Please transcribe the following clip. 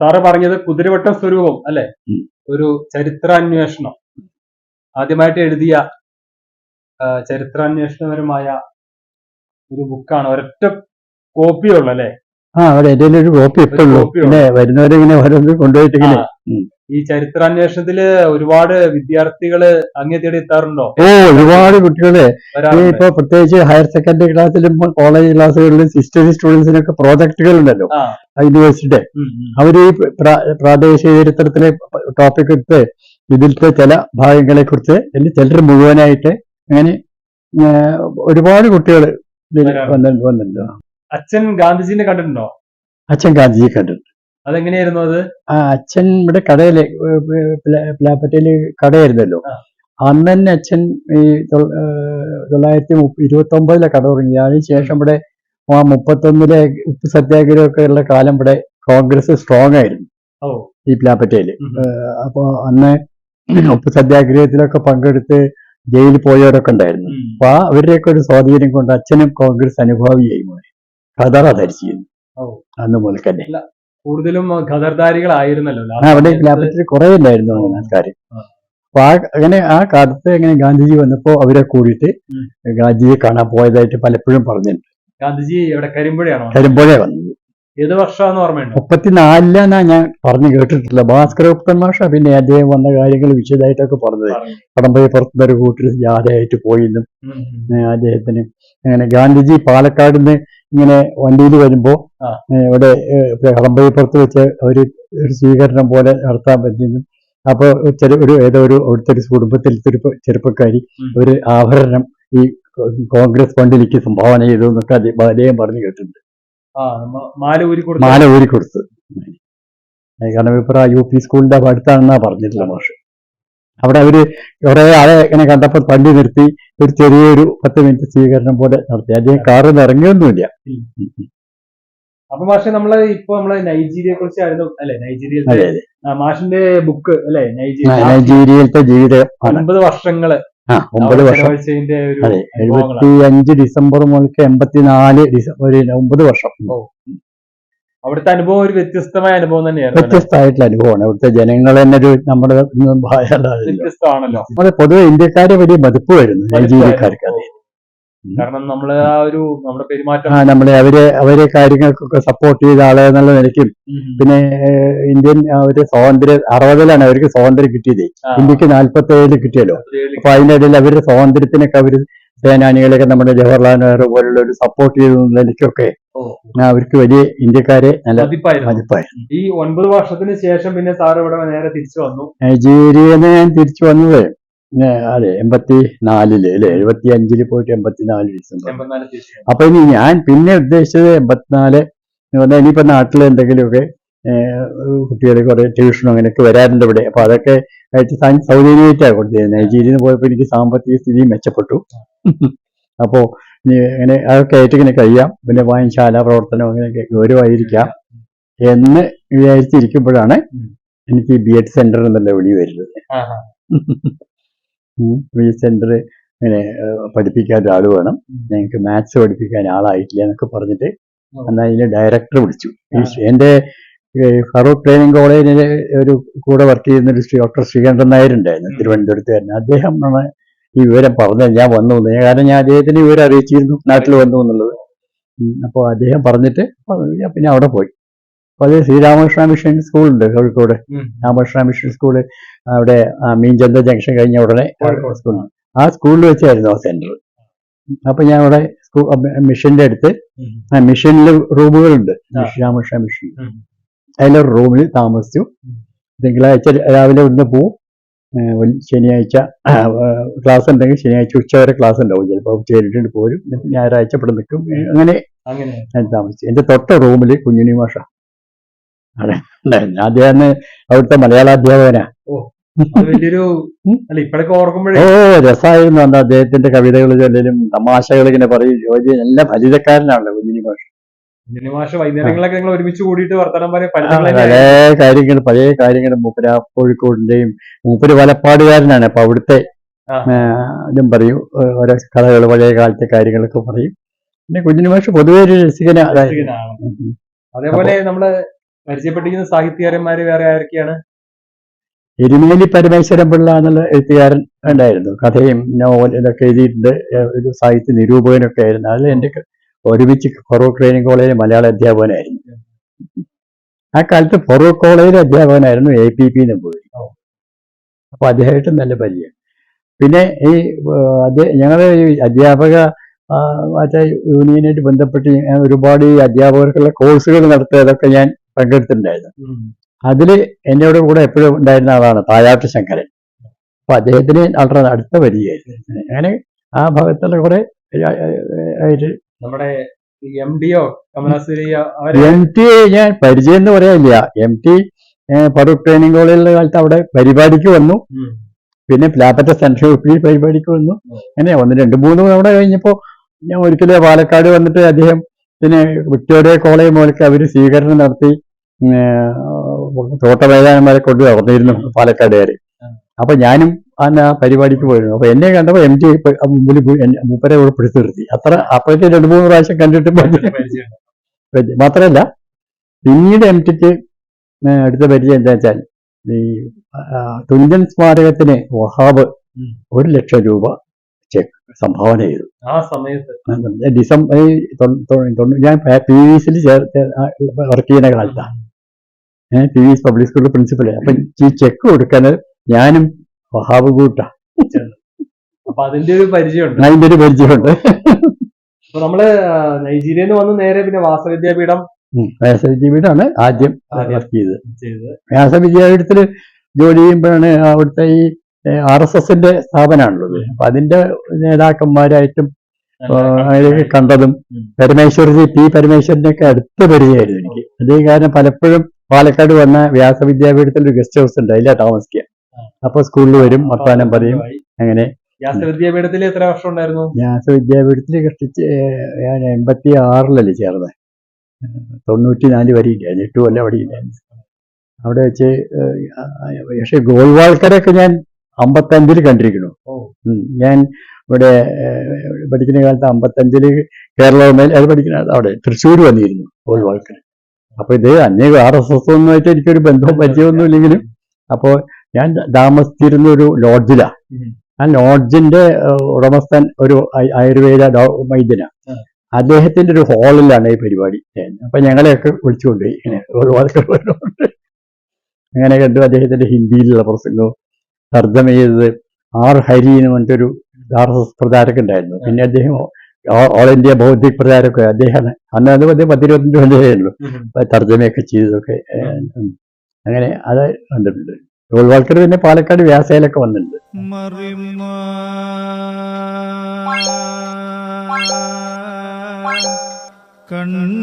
Sir പറഞ്ഞത് കുതിരവട്ടം സ്വരൂപം അല്ലെ? ഒരു ചരിത്രാന്വേഷണം. ആദ്യമായിട്ട് എഴുതിയ ചരിത്രാന്വേഷണപരമായ ഒരു ബുക്കാണ് ഒരൊറ്റ കോപ്പിയുള്ളു അല്ലെ? ആ അവിടെ എന്റെ ഒരു കോപ്പി ഇപ്പൊ ഉള്ളൂ പിന്നെ വരുന്നവരെ ഇങ്ങനെ ഓരോന്ന് കൊണ്ടുപോയിട്ട് ഇങ്ങനെ ഈ ചരിത്രാന്വേഷണത്തിൽ ഒരുപാട് വിദ്യാർത്ഥികൾ അങ്ങേ തേടി എത്താറുണ്ടോ? ഓ ഒരുപാട് കുട്ടികളെ. ഈ വരാറുണ്ട് ഇപ്പൊ പ്രത്യേകിച്ച് ഹയർ സെക്കൻഡറി ക്ലാസ്സിലും കോളേജ് ക്ലാസ്സുകളിലും ഹിസ്റ്ററി സ്റ്റുഡൻസിനൊക്കെ പ്രോജക്റ്റുകൾ ഉണ്ടല്ലോ ആ. യൂണിവേഴ്സിറ്റിയുടെ ഉം, ഉം. അവർ ഈ പ്രാ- പ്രാദേശിക ചരിത്രത്തിലെ ടോപ്പിക് എടുത്ത് ഇതിലത്തെ ചില ഭാഗങ്ങളെ കുറിച്ച് അല്ലെങ്കിൽ ചിലർ മുഴുവനായിട്ട് അങ്ങനെ ഒരുപാട് കുട്ടികൾ വരാറുണ്ട്. വന്നിട്ടുണ്ട് വന്നിട്ടുണ്ട്. അച്ഛൻ ഗാന്ധിജിനെ കണ്ടിട്ടുണ്ടോ? അച്ഛൻ ഗാന്ധിജി കണ്ടിട്ടുണ്ട്. അതെങ്ങനെയായിരുന്നു അത്? ആ അച്ഛൻ ഇവിടെ കടയിൽ പ്ലാപ്പറ്റയിൽ കടയായിരുന്നല്ലോ. അന്ന് തന്നെ അച്ഛൻ ഈ തൊള്ളായിരത്തി ഇരുപത്തി ഒമ്പതിലെ കട തുടങ്ങി. അതിന് ശേഷം ഇവിടെ ആ മുപ്പത്തൊന്നിലെ ഉപ്പ് സത്യാഗ്രഹമൊക്കെ ഉള്ള കാലം ഇവിടെ കോൺഗ്രസ് സ്ട്രോങ് ആയിരുന്നു. ഈ പ്ലാപ്പറ്റയിൽ. അപ്പോൾ അപ്പൊ അന്ന് ഉപ്പ് സത്യാഗ്രഹത്തിലൊക്കെ പങ്കെടുത്ത് ജയിലിൽ പോയവരൊക്കെ ഉണ്ടായിരുന്നു. അപ്പൊ ആ അവരുടെയൊക്കെ ഒരു സ്വാധീനം കൊണ്ട് അച്ഛനും കോൺഗ്രസ് അനുഭാവിയായി മാറി. കഥറ ധരിച്ചിരുന്നു. അന്ന് മുതൽ തന്നെ കൂടുതലും ഖദർദാരികളായിരുന്നല്ലോ അവിടെ കുറെ ഉണ്ടായിരുന്നു അങ്ങനെ ആൾക്കാർ. അപ്പൊ ആ അങ്ങനെ ആ കാലത്ത് അങ്ങനെ ഗാന്ധിജി വന്നപ്പോ അവരെ കൂടിയിട്ട്. ഗാന്ധിജിയെ കാണാൻ പോയതായിട്ട് പലപ്പോഴും പറഞ്ഞിട്ടുണ്ട്. ഗാന്ധിജി ഇവിടെ കരിമ്പുഴയാണോ? കരിമ്പുഴ വന്നത്. ഏത് വർഷമാന്ന് ഓർമ്മയുണ്ടോ? മുപ്പത്തിനാലിലാന്നാ ഞാൻ പറഞ്ഞു കേട്ടിട്ടില്ല ഭാസ്കര ഗുപ്തൻ മാഷ പിന്നെ അദ്ദേഹം വന്ന കാര്യങ്ങൾ വിശദമായിട്ടൊക്കെ പറഞ്ഞത്. പറഞ്ഞു. കടമ്പയെ പുറത്തുനിന്ന് ഒരു കൂട്ടിൽ ജാഥയായിട്ട് പോയിന്നും. ഏഹ് അദ്ദേഹത്തിന്. അങ്ങനെ ഗാന്ധിജി പാലക്കാട് നിന്ന് ഇങ്ങനെ വണ്ടിയിൽ വരുമ്പോൾ ഇവിടെ ഏഹ് കടമ്പയിപ്പുറത്ത് വെച്ച് ഒരു ഒരു സ്വീകരണം പോലെ നടത്താൻ പറ്റുന്നു. അപ്പോൾ ചെറു ഒരു ഏതോ ഒരു അവിടുത്തെ ഒരു കുടുംബത്തിൽ ചെറുപ്പക്കാരി ഒരു ആഭരണം ഈ കോൺഗ്രസ് ഫണ്ടിലേക്ക് സംഭാവന ചെയ്തു എന്നൊക്കെ അദ്ദേഹം അദ്ദേഹം പറഞ്ഞു കേട്ടിട്ടുണ്ട്. ആ നമ്മ മാല ഊരി കൊടുത്തു. മാല ഊരി കൊടുത്ത്. കാരണം ഇപ്പൊ യു പി സ്കൂളിന്റെ അടുത്താണെന്നാ പറഞ്ഞിട്ടില്ല മാഷ്. അവിടെ അവർ കുറെ ആളെ ഇങ്ങനെ കണ്ടപ്പോൾ വണ്ടി നിർത്തി ഒരു ചെറിയൊരു പത്ത് മിനിറ്റ് സ്വീകരണം പോലെ നടത്തി. അദ്ദേഹം കാറിൽ നിന്ന് ഇറങ്ങിയൊന്നുമില്ല. അപ്പൊ മാഷെ നമ്മൾ ഇപ്പൊ നമ്മൾ കുറിച്ച് ആയിരുന്നു അല്ലെ? നൈജീരിയ മാഷിന്റെ ബുക്ക് അല്ലെ? നൈജീരിയ നൈജീരിയയിലത്തെ ജീവിതം ഒൻപത് വർഷങ്ങൾ. ആ ഒമ്പത് വർഷം. അതെ. എഴുപത്തി അഞ്ച് ഡിസംബർ മുതൽ എൺപത്തിനാല് ഡിസംബർ ഒരു ഒമ്പത് വർഷം. അവിടുത്തെ അനുഭവം ഒരു വ്യത്യസ്തമായ അനുഭവം തന്നെയായിരുന്നു? വ്യത്യസ്തമായിട്ടുള്ള അനുഭവമാണ്. അവിടുത്തെ ജനങ്ങൾ തന്നെ ഒരു നമ്മുടെ. വ്യത്യസ്തമാണല്ലോ. നമ്മൾ പൊതുവെ ഇന്ത്യക്കാരെ വലിയ മതിപ്പ് വരുന്നു നൈജീരിയക്കാർക്ക് കാരണം നമ്മൾ ആ ഒരു നമ്മുടെ പെരുമാറ്റം ആ നമ്മളെ അവരെ അവരെ കാര്യങ്ങൾക്കൊക്കെ സപ്പോർട്ട് ചെയ്ത ആളെ എന്നുള്ള നിലയ്ക്കും പിന്നെ ഇന്ത്യൻ അവർ സ്വാതന്ത്ര്യം അറുപതിലാണ് അവർക്ക് സ്വാതന്ത്ര്യം കിട്ടിയത്. ഇന്ത്യയ്ക്ക് നാൽപ്പത്തി ഏഴിൽ കിട്ടിയല്ലോ അപ്പൊ അതിനിടയിൽ അവരുടെ സ്വാതന്ത്ര്യത്തിനൊക്കെ അവർ സേനാനികളെയൊക്കെ നമ്മുടെ ജവഹർലാൽ നെഹ്റു പോലുള്ള ഒരു സപ്പോർട്ട് ചെയ്ത നിലയ്ക്കൊക്കെ അവർക്ക് വലിയ ഇന്ത്യക്കാരെ നല്ല മതിപ്പായിരുന്നു. ഈ ഒൻപത് വർഷത്തിന് ശേഷം പിന്നെ സാർ ഇവിടെ നേരെ തിരിച്ചു വന്നു. നൈജീരിയ നിന്ന് ഞാൻ തിരിച്ചു വന്നത് അതെ എൺപത്തി നാലിൽ അല്ലെ? എഴുപത്തി അഞ്ചിൽ പോയിട്ട് എൺപത്തിനാല് ഡിസംബർ. അപ്പൊ ഇനി ഞാൻ പിന്നെ ഉദ്ദേശിച്ചത് എൺപത്തിനാല് എന്ന് പറഞ്ഞാൽ ഇനിയിപ്പോ നാട്ടിൽ എന്തെങ്കിലുമൊക്കെ കുട്ടികൾ കുറെ ട്യൂഷനും അങ്ങനെയൊക്കെ വരാറുണ്ട് ഇവിടെ. അപ്പൊ അതൊക്കെ ആയിട്ട് സൗദിയിലേക്കാണ് കൊടുത്തത്. നൈജീരിയയിൽ പോയപ്പോ പോയപ്പോൾ എനിക്ക് സാമ്പത്തിക സ്ഥിതി മെച്ചപ്പെട്ടു. അപ്പോ ഇനി ഇങ്ങനെ അതൊക്കെ ആയിട്ട് ഇങ്ങനെ കഴിയാം. പിന്നെ വായനശാല പ്രവർത്തനം അങ്ങനെയൊക്കെ ഗൗരവമായിരിക്കാം എന്ന് വിചാരിച്ചിരിക്കുമ്പോഴാണ് എനിക്ക് ബി എഡ് സെന്റർ എന്നുള്ള വിളി വരുന്നത്. ബി എഡ് സെന്റർ ഇങ്ങനെ പഠിപ്പിക്കാൻ ഒരാൾ വേണം. ഞങ്ങൾക്ക് മാത്സ് പഠിപ്പിക്കാൻ ആളായിട്ടില്ല എന്നൊക്കെ പറഞ്ഞിട്ട്. എന്നാൽ അതിന് ഡയറക്ടർ വിളിച്ചു. എന്റെ ഫറൂഖ് ട്രെയിനിങ് കോളേജിൽ ഒരു കൂടെ വർക്ക് ചെയ്യുന്ന ഒരു ശ്രീ ഡോക്ടർ ശ്രീകണ്ഠൻ നായരുണ്ടായിരുന്നു തിരുവനന്തപുരത്ത് തന്നെ അദ്ദേഹം ആണ് ഈ വിവരം പറഞ്ഞത് ഞാൻ വന്നു എന്ന്. കാരണം ഞാൻ അദ്ദേഹത്തിന് വിവരം അറിയിച്ചിരുന്നു. നാട്ടിൽ വന്നു എന്നുള്ളത്. അപ്പോൾ അദ്ദേഹം പറഞ്ഞിട്ട് പിന്നെ അവിടെ പോയി. അപ്പോൾ അത് ശ്രീരാമകൃഷ്ണ മിഷൻ സ്കൂളുണ്ട് കോഴിക്കോട്. രാമകൃഷ്ണ മിഷൻ സ്കൂൾ അവിടെ മീൻചന്ത ജംഗ്ഷൻ കഴിഞ്ഞ ഉടനെ സ്കൂളാണ് ആ സ്കൂളിൽ വെച്ചായിരുന്നു ആ സെന്റർ. അപ്പൊ ഞാൻ അവിടെ സ്കൂൾ മിഷന്റെ അടുത്ത് മിഷനിൽ റൂമുകളുണ്ട്. ശ്രീരാമകൃഷ്ണ രാമകൃഷ്ണ മിഷൻ. അതിലൊരു റൂമിൽ താമസിച്ചു. തിങ്കളാഴ്ച രാവിലെ ഇവിടുന്ന് പോവും. ശനിയാഴ്ച ക്ലാസ് ഉണ്ടെങ്കിൽ ശനിയാഴ്ച ഉച്ച വരെ ക്ലാസ് ഉണ്ടാവും ചിലപ്പോൾ ഉച്ച കഴിഞ്ഞിട്ട് പോരും. ഞായറാഴ്ച ഇവിടെ നിൽക്കും. അങ്ങനെ ഞാൻ താമസിച്ചു. എന്റെ തൊട്ട റൂമിൽ കുഞ്ഞുണ്ണി മാഷ. ഉണ്ടായിരുന്നു അദ്ദേഹം അവിടുത്തെ മലയാള അധ്യാപകനാ. ഓ രസമായിരുന്നു അന്ന് അദ്ദേഹത്തിന്റെ കവിതകൾ ചൊല്ലലും തമാശകൾ ഇങ്ങനെ പറയും. ജോലി നല്ല ഫലിതക്കാരനാണല്ലോ കുഞ്ഞിനി മാഷ്. മാഷ വൈകുന്നേരങ്ങളൊക്കെ നിങ്ങൾ ഒരുമിച്ച് കൂടിയിട്ട് വർത്തമാനം പറയും പല കാര്യങ്ങൾ പഴയ കാര്യങ്ങൾ മൂപ്പര കോഴിക്കോടിന്റെയും മൂപ്പര് വലപ്പാടുകാരനാണ്. അപ്പൊ അവിടുത്തെ ഇതും പറയും. ഓരോ കഥകൾ പഴയ കാലത്തെ കാര്യങ്ങളൊക്കെ പറയും. പിന്നെ കുഞ്ഞിനുമാഷ് പൊതുവെ ഒരു രസികന. അതേപോലെ നമ്മൾ പരിചയപ്പെട്ടിരിക്കുന്ന സാഹിത്യകാരന്മാര് വേറെ ആരൊക്കെയാണ്? എരുമേലി പരമേശ്വരൻ പിള്ള എന്നുള്ള എഴുത്തുകാരൻ ഉണ്ടായിരുന്നു. കഥയും നോവൽ ഇതൊക്കെ എഴുതിയിട്ടുണ്ട്. ഒരു സാഹിത്യ നിരൂപകനൊക്കെ ആയിരുന്നു. അതിൽ എന്റെ ഒരുമിച്ച് ഫറൂഖ് ട്രെയിനിങ് കോളേജിൽ മലയാള അധ്യാപകനായിരുന്നു. ആ കാലത്ത് ഫറൂഖ് കോളേജിൽ അധ്യാപകനായിരുന്നു എ പി പി പോയി അപ്പൊ അദ്ദേഹമായിട്ട് നല്ല പരിചയം. പിന്നെ ഈ അദ്ദേഹം ഞങ്ങളുടെ ഈ അധ്യാപക മറ്റേ യൂണിയനായിട്ട് ബന്ധപ്പെട്ട് ഒരുപാട് ഈ അധ്യാപകർക്കുള്ള കോഴ്സുകൾ നടത്തിയതൊക്കെ ഞാൻ പങ്കെടുത്തിട്ടുണ്ടായിരുന്നു. അതിൽ എന്നോട് കൂടെ എപ്പോഴും ഉണ്ടായിരുന്ന ആളാണ് തായാട്ട് ശങ്കരൻ. അപ്പൊ അദ്ദേഹത്തിന് വളരെ അടുത്ത പരിചയമായിരുന്നു അങ്ങനെ ആ ഭാഗത്തുള്ള കുറെ ആയിട്ട് നമ്മുടെ എം ഡിഒ കമലാസുരയ്യ അവരെ എം ടി ഞാൻ പരിചയം എന്ന് പറയാനില്ല എം ടി ഫറൂഖ് ട്രെയിനിങ് കോളേജിലെ കാലത്ത് അവിടെ പരിപാടിക്ക് വന്നു. പിന്നെ പ്ലാപ്പറ്റ സെൻട്രൽ ഗ്രൂപ്പിൽ പരിപാടിക്ക് വന്നു. അങ്ങനെ ഒന്ന് രണ്ട് മൂന്ന് തവണ കഴിഞ്ഞപ്പോൾ ഞാൻ ഒരിക്കലും പാലക്കാട് വന്നിട്ട് അദ്ദേഹം പിന്നെ വിക്ടോറിയ കോളേജ് മുതൽക്ക് അവർ സ്വീകരണം നടത്തി. തോട്ടമേധാനന്മാരെ കൊണ്ട് നടന്നിരുന്നു പാലക്കാടുകാർ അപ്പൊ ഞാനും അന്ന് ആ പരിപാടിക്ക് പോയിരുന്നു. അപ്പൊ എന്നെ കണ്ടപ്പോൾ എം ടി മുമ്പിൽ മൂപ്പരെ ഇവിടെ പിടിച്ചു നിർത്തി. അത്ര അപ്പോഴത്തെ രണ്ട് മൂന്ന് പ്രാവശ്യം കണ്ടിട്ട്. മാത്രമല്ല പിന്നീട് എം ടിക്ക് അടുത്ത പരിചയം എന്താ വെച്ചാൽ ഈ തുഞ്ചൻ സ്മാരകത്തിന് വഹാബ്. ഒരു ലക്ഷം രൂപ ചെക്ക് സംഭാവന ചെയ്തു. ആ സമയത്ത്. ഡിസംബർ ഞാൻ പി വി സിയിൽ വർക്ക് ചെയ്യുന്ന കാലത്താണ് പി വി എസ് പബ്ലിക് സ്കൂളിൽ പ്രിൻസിപ്പൽ അപ്പൊ ഈ ചെക്ക് കൊടുക്കാൻ ഞാനും വഹാബ് കൂട്ട. അപ്പൊ അതിന്റെ ഒരു പരിചയമുണ്ട്. അതിന്റെ ഒരു പരിചയമുണ്ട്. അപ്പൊ നമ്മൾ നൈജീരിയയിൽ നിന്ന് വന്ന് നേരെ പിന്നെ വാസവിദ്യാപീഠം വ്യാസവിദ്യാപീഠമാണ് ആദ്യം ആദ്യം. വർക്ക് ചെയ്തത്. ചെയ്തത്. വ്യാസവിദ്യാപീഠത്തിൽ ജോലി ചെയ്യുമ്പോഴാണ് അവിടുത്തെ ഈ ആർ എസ് എസിന്റെ സ്ഥാപനമാണുള്ളത്. അപ്പൊ അതിന്റെ നേതാക്കന്മാരായിട്ടും കണ്ടതും പരമേശ്വർജി പി പരമേശ്വരനൊക്കെ അടുത്ത പരിചയമായിരുന്നു എനിക്ക്. അതേ കാരണം പലപ്പോഴും പാലക്കാട് വന്ന വ്യാസ വിദ്യാപീഠത്തിൽ ഒരു ഗസ്റ്റ് ഹൗസ് ഉണ്ട് അതിലാ താമസിക്കുക. അപ്പൊ സ്കൂളിൽ വരും വർത്താനം പറയും. അങ്ങനെ. വ്യാസവിദ്യാപീഠത്തിൽ എത്ര വർഷം ഉണ്ടായിരുന്നു? വ്യാസ വിദ്യാപീഠത്തിൽ കഷ്ടിച്ച് ഞാൻ എൺപത്തി ആറിലല്ലേ ചേർന്നത് തൊണ്ണൂറ്റി നാല് വരെ ഇല്ലായിരുന്നു എട്ട് കൊല്ലം അവിടെ ഇല്ലായിരുന്നു. അവിടെ വെച്ച് പക്ഷെ ഗോൾവാൾക്കരൊക്കെ ഞാൻ അമ്പത്തഞ്ചിൽ കണ്ടിരിക്കുന്നു. ഞാൻ ഇവിടെ പഠിക്കുന്ന കാലത്ത് അമ്പത്തഞ്ചിൽ കേരള മേൽ അത് പഠിക്കുന്ന അവിടെ തൃശ്ശൂർ വന്നിരുന്നു ഗോൾവാൾക്കർ അപ്പൊ ഇത് അന്നേ ആർ എസ് എസ് ഒന്നുമായിട്ട് എനിക്കൊരു ബന്ധവും പരിചയമൊന്നും ഇല്ലെങ്കിലും അപ്പോൾ ഞാൻ താമസിച്ചിരുന്ന ഒരു ലോഡ്ജിലാ. ഉം. ആ ലോഡ്ജിന്റെ ഉടമസ്ഥൻ ഒരു ആയുർവേദ വൈദ്യന. അദ്ദേഹത്തിന്റെ ഒരു ഹാളിലാണ് ഈ പരിപാടി അപ്പൊ ഞങ്ങളെയൊക്കെ വിളിച്ചുകൊണ്ട് അങ്ങനെ കണ്ടു അദ്ദേഹത്തിന്റെ ഹിന്ദിയിലുള്ള പ്രസംഗവും തർജമ ചെയ്തത് ആർ ഹരി എന്ന് പറഞ്ഞിട്ടൊരു എസ് പ്രചാരകൻ ഉണ്ടായിരുന്നു. പിന്നെ അദ്ദേഹം ഓൾ ഇന്ത്യ ബൗദ്ധിക് പ്രചാരമൊക്കെ അദ്ദേഹമാണ് അന്ന് അത് അദ്ദേഹം പത്തിരുപത്തഞ്ച് കൊല്ലമേ അപ്പൊ തർജമയൊക്കെ ചെയ്തതൊക്കെ അങ്ങനെ അത് കണ്ടിട്ടുണ്ട്. ഗോൾവാൾക്കർ പിന്നെ പാലക്കാട് വ്യാസയിലൊക്കെ വന്നിട്ടുണ്ട്. കണ്ണീ